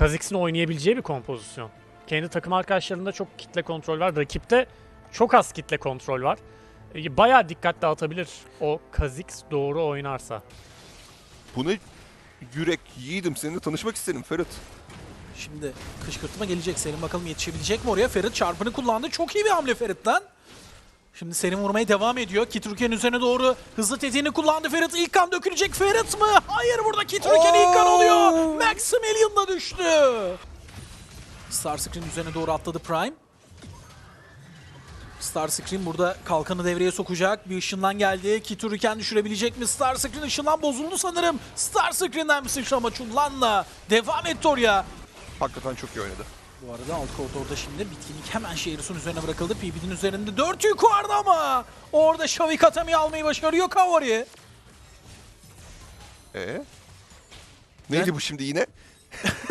Kha'Zix'in oynayabileceği bir kompozisyon. Kendi takım arkadaşlarında çok kitle kontrol var. Rakipte çok az kitle kontrol var. E, Bayağı dikkat dağıtabilir o Kha'Zix doğru oynarsa. Bu ne yürek yiğidim seninle tanışmak isterim Ferit. Şimdi kışkırtma gelecek. Serin bakalım yetişebilecek mi oraya? Ferit çarpını kullandı. Çok iyi bir hamle Ferit'ten. Şimdi Serin vurmaya devam ediyor. Kitruken üzerine doğru hızlı tetiğini kullandı Ferit. İlk kan dökülecek Ferit mi? Hayır burada Kitruken ilk kan. Maximilian da düştü. Starscream üzerine doğru atladı Prime. Starscream burada kalkanı devreye sokacak. Bir ışınlan geldi. Kituriken düşürebilecek mi? Starscream ışınlan bozuldu sanırım. Starscream'den bir sıçrama Chullan'la devam etti oraya. Hakikaten çok iyi oynadı. Bu arada alt koridorda şimdi bitkinlik hemen Şehris'in üzerine bırakıldı. PB'nin üzerinde 4 yük vardı ama orada Shavik Atami'yi almayı başarıyor Kavari. Ee? Neydi bu şimdi yine?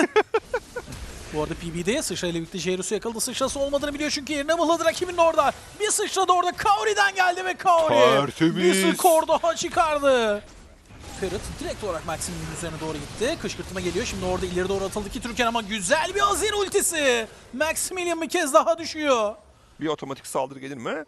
Bu arada PB'de sıçrayla birlikte Jairus'u yakaladı. Sıçrası olmadığını biliyor çünkü yerine mıhladı rakibinin orada. Bir sıçradı orada Kaori'den geldi ve Kaori Tertemiz. bir skor daha çıkardı. Ferit direkt olarak Maxim'in üzerine doğru gitti. Kışkırtma geliyor. Şimdi orada ileri doğru atıldı ki Türkan ama güzel bir Azir ultisi. Maximilian bir kez daha düşüyor. Bir otomatik saldırı gelir mi?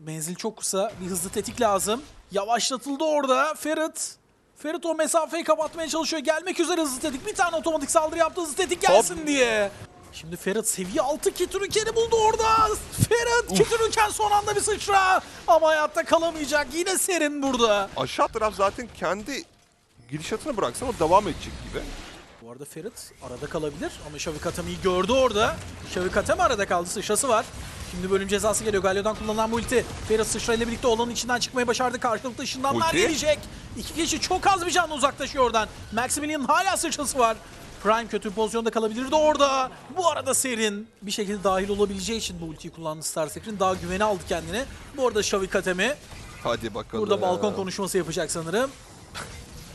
Menzil çok kısa. Bir hızlı tetik lazım. Yavaşlatıldı orada. Ferit. Ferit o mesafeyi kapatmaya çalışıyor. Gelmek üzere hızlı tetik. Bir tane otomatik saldırı yaptı hızlı tetik gelsin diye. Şimdi Ferit seviye 6 Kitruken'i buldu orada. Ferit Kitruken son anda bir sıçra. Ama hayatta kalamayacak. Yine Serin burada. Aşağı taraf zaten kendi gidişatını bıraksam o devam edecek gibi. Bu arada Ferit arada kalabilir ama Shavik Atami'yi gördü orada. Shavik Atami arada kaldı. Sıçrası var. Şimdi bölüm cezası geliyor. Galio'dan kullanılan bu ulti. Ferit sıçrayla birlikte olanın içinden çıkmayı başardı. Karşılıklı ışınlanlar Ulti. gelecek. İki kişi çok az bir canla uzaklaşıyor oradan. Maximilian'ın hala sıçrası var. Prime kötü bir pozisyonda kalabilirdi orada. Bu arada Serin bir şekilde dahil olabileceği için bu ultiyi kullandı Starscream. Daha güveni aldı kendine. Bu arada Shavik Atami Hadi bakalım. Burada balkon konuşması yapacak sanırım.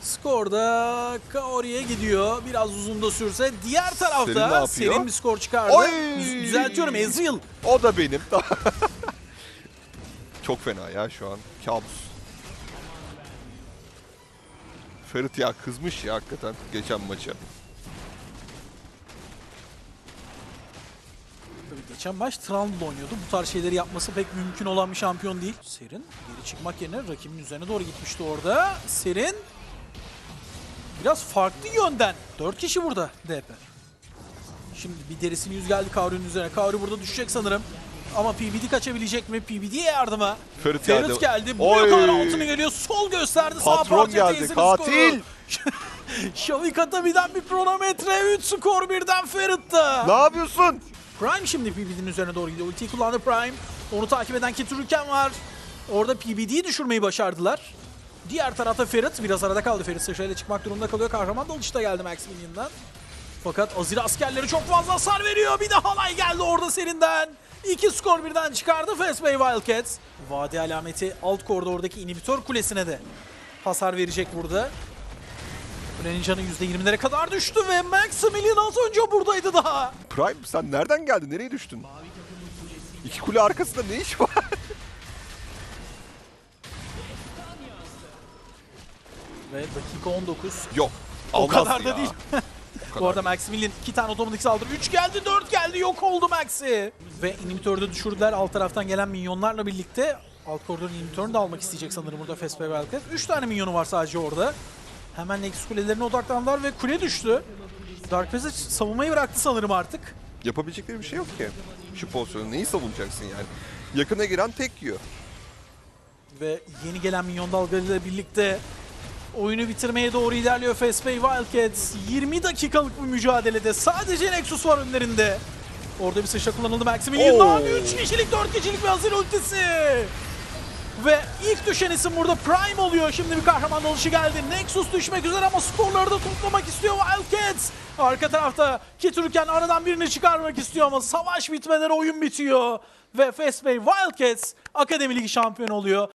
Skorda Kaori'ye gidiyor. Biraz uzun da sürse. Diğer tarafta yapıyor? Serin bir skor çıkardı. Oy! Düz- Düzeltiyorum Ezreal. O da benim. çok fena ya şu an. Kabus. Ferit ya kızmış ya hakikaten geçen maça. Tabii geçen maç Trundle oynuyordu. Bu tarz şeyleri yapması pek mümkün olan bir şampiyon değil. Serin geri çıkmak yerine rakibin üzerine doğru gitmişti orada. Serin biraz farklı yönden. 4 kişi burada DP. Şimdi bir derisini yüz geldi Kaori'nin üzerine. Kaori burada düşecek sanırım. Ama PBD kaçabilecek mi? PBD'ye yardıma. Ferit Ferit geldi. geldi. Buraya kadar altını geliyor. Sol gösterdi. Sağ Patron parça geldi, katil! Shavik Atami'den bir kronometre. 3 skor birden Ferit'te. Ne yapıyorsun? Prime şimdi PBD'nin üzerine doğru gidiyor. Ultiyi kullandı Prime. Onu takip eden Kitruken var. Orada PBD'yi düşürmeyi başardılar. Diğer tarafta Ferit biraz arada kaldı. Ferit sıçrayla çıkmak durumunda kalıyor. Kahraman dalışta geldi Maximilian'dan. Fakat Azir askerleri çok fazla hasar veriyor. Bir de halay geldi orada serinden. İki skor birden çıkardı Fastbay Wildcats. Vadi alameti alt koridordaki inhibitör kulesine de hasar verecek burada. Canı %20'lere kadar düştü ve Maximilian az önce buradaydı daha. Prime sen nereden geldin? Nereye düştün? İki kule arkasında ne iş var? Ve dakika 19. Yok. O kadar da ya. değil. O kadar. Bu arada Maximilian iki tane otomatik saldırı. 3 geldi, 4 geldi. Yok oldu Maxi. Ve inhibitörü düşürdüler. Alt taraftan gelen minyonlarla birlikte alt koridorun inhibitörünü de almak isteyecek sanırım burada Way Wildcat. 3 tane minyonu var sadece orada. Hemen Nexus kulelerine odaklandılar ve kule düştü. Dark Passage savunmayı bıraktı sanırım artık. Yapabilecekleri bir şey yok ki. Şu pozisyonu neyi savunacaksın yani? Yakına giren tek yiyor. Ve yeni gelen minyon dalgalarıyla birlikte oyunu bitirmeye doğru ilerliyor Fastbay Wildcats. 20 dakikalık bir mücadelede sadece Nexus var önlerinde. Orada bir sıçra kullanıldı Maximilian'dan. Oo. 3 kişilik 4 kişilik bir hazır ultisi. Ve ilk düşen isim burada Prime oluyor. Şimdi bir kahraman dalışı geldi. Nexus düşmek üzere ama skorları da toplamak istiyor Wildcats. Arka tarafta Kiturken aradan birini çıkarmak istiyor ama savaş bitmeden oyun bitiyor. Ve Fastbay Wildcats Akademi Ligi şampiyonu oluyor.